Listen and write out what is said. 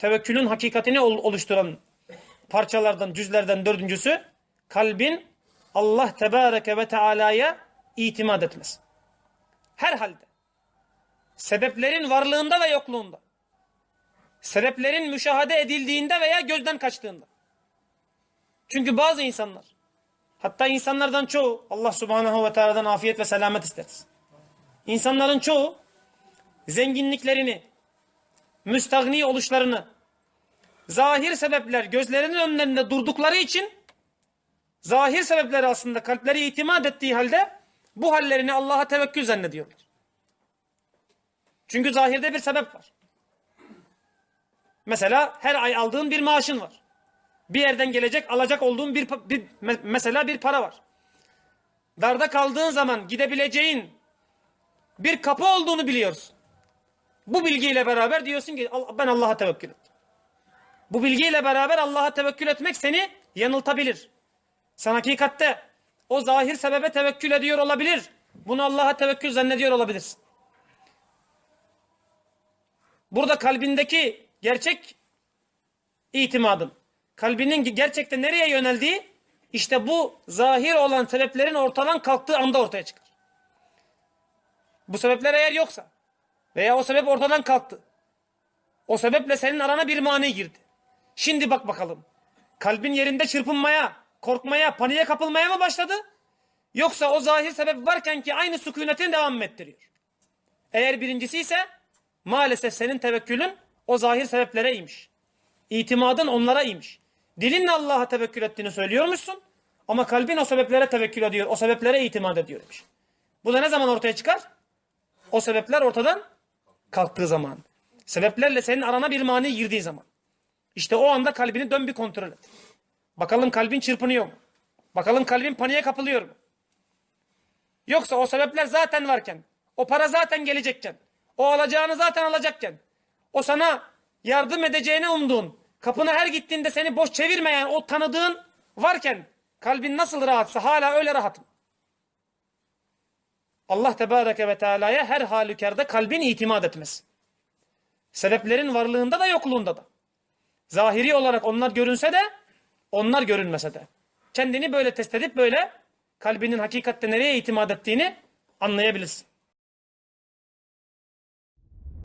tevekkülün hakikatini ol- oluşturan parçalardan, cüzlerden dördüncüsü kalbin Allah Tebareke ve Teala'ya itimat etmesi. Herhalde. Sebeplerin varlığında ve yokluğunda. Sebeplerin müşahede edildiğinde veya gözden kaçtığında. Çünkü bazı insanlar, hatta insanlardan çoğu, Allah Subhanahu ve Teala'dan afiyet ve selamet isteriz. İnsanların çoğu zenginliklerini, müstahni oluşlarını, zahir sebepler gözlerinin önlerinde durdukları için zahir sebepleri aslında kalpleri itimat ettiği halde bu hallerini Allah'a tevekkül zannediyorlar. Çünkü zahirde bir sebep var. Mesela her ay aldığın bir maaşın var. Bir yerden gelecek alacak olduğun bir, bir me- mesela bir para var. Darda kaldığın zaman gidebileceğin bir kapı olduğunu biliyorsun. Bu bilgiyle beraber diyorsun ki "Al- ben Allah'a tevekkül ettim. Bu bilgiyle beraber Allah'a tevekkül etmek seni yanıltabilir. Sen hakikatte o zahir sebebe tevekkül ediyor olabilir. Bunu Allah'a tevekkül zannediyor olabilirsin. Burada kalbindeki gerçek itimadın, kalbinin gerçekten nereye yöneldiği işte bu zahir olan sebeplerin ortadan kalktığı anda ortaya çıkar. Bu sebepler eğer yoksa veya o sebep ortadan kalktı. O sebeple senin arana bir mani girdi. Şimdi bak bakalım. Kalbin yerinde çırpınmaya, korkmaya, paniğe kapılmaya mı başladı? Yoksa o zahir sebep varken ki aynı sükunetini devam ettiriyor? Eğer birincisi ise maalesef senin tevekkülün o zahir sebeplere iymiş. İtimadın onlara iymiş. Dilinle Allah'a tevekkül ettiğini söylüyormuşsun ama kalbin o sebeplere tevekkül ediyor, o sebeplere itimat ediyormuş. Bu da ne zaman ortaya çıkar? O sebepler ortadan kalktığı zaman. Sebeplerle senin arana bir mani girdiği zaman. İşte o anda kalbini dön bir kontrol et. Bakalım kalbin çırpınıyor mu? Bakalım kalbin paniğe kapılıyor mu? Yoksa o sebepler zaten varken, o para zaten gelecekken, o alacağını zaten alacakken, o sana yardım edeceğini umduğun, kapına her gittiğinde seni boş çevirmeyen o tanıdığın varken kalbin nasıl rahatsa hala öyle rahatım. Allah Tebareke ve Teala'ya her halükarda kalbin itimat etmesi. Sebeplerin varlığında da yokluğunda da. Zahiri olarak onlar görünse de onlar görünmese de. Kendini böyle test edip böyle kalbinin hakikatte nereye itimat ettiğini anlayabilirsin.